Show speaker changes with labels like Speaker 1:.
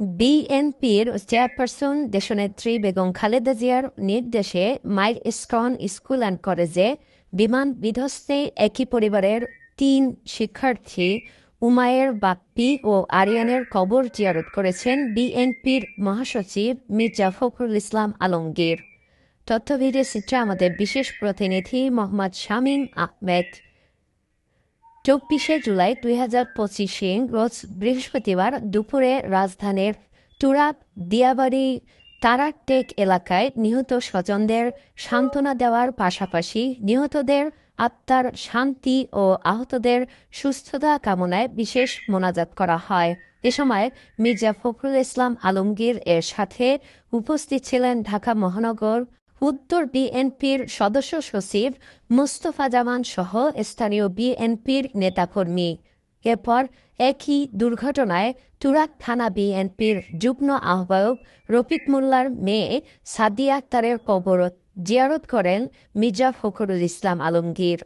Speaker 1: বিএনপির চেয়ারপারসন দেশনেত্রী বেগম খালেদা জিয়ার নির্দেশে মাইল স্কন স্কুল অ্যান্ড কলেজে বিমান বিধ্বস্তে একই পরিবারের তিন শিক্ষার্থী উমায়ের বাপ্পি ও আরিয়ানের কবর জিয়ারত করেছেন বিএনপির মহাসচিব মির্জা ফখরুল ইসলাম আলমগীর। তথ্যভিডে চিত্রে আমাদের বিশেষ প্রতিনিধি মোহাম্মদ শামীম আহমেদ। চব্বিশে জুলাই দুই হাজার পঁচিশে রোজ বৃহস্পতিবার দুপুরে রাজধানীর তুরাব দিয়াবাড়ি তারাটেক এলাকায় নিহত স্বজনদের সান্ত্বনা দেওয়ার পাশাপাশি নিহতদের আত্মার শান্তি ও আহতদের সুস্থতা কামনায় বিশেষ মোনাজাত করা হয়। এ সময় মির্জা ফখরুল ইসলাম আলমগীর এর সাথে উপস্থিত ছিলেন ঢাকা মহানগর উত্তর বিএনপির সদস্য সচিব মুস্তফা জামান সহ স্থানীয় বিএনপির নেতাকর্মী। এরপর একই দুর্ঘটনায় তুরাক থানা বিএনপির যুগ্ম আহ্বায়ক রফিক মোল্লার মেয়ে সাদিয়া আক্তারের কবর জিয়ারত করেন মির্জা ফখরুল ইসলাম আলমগীর।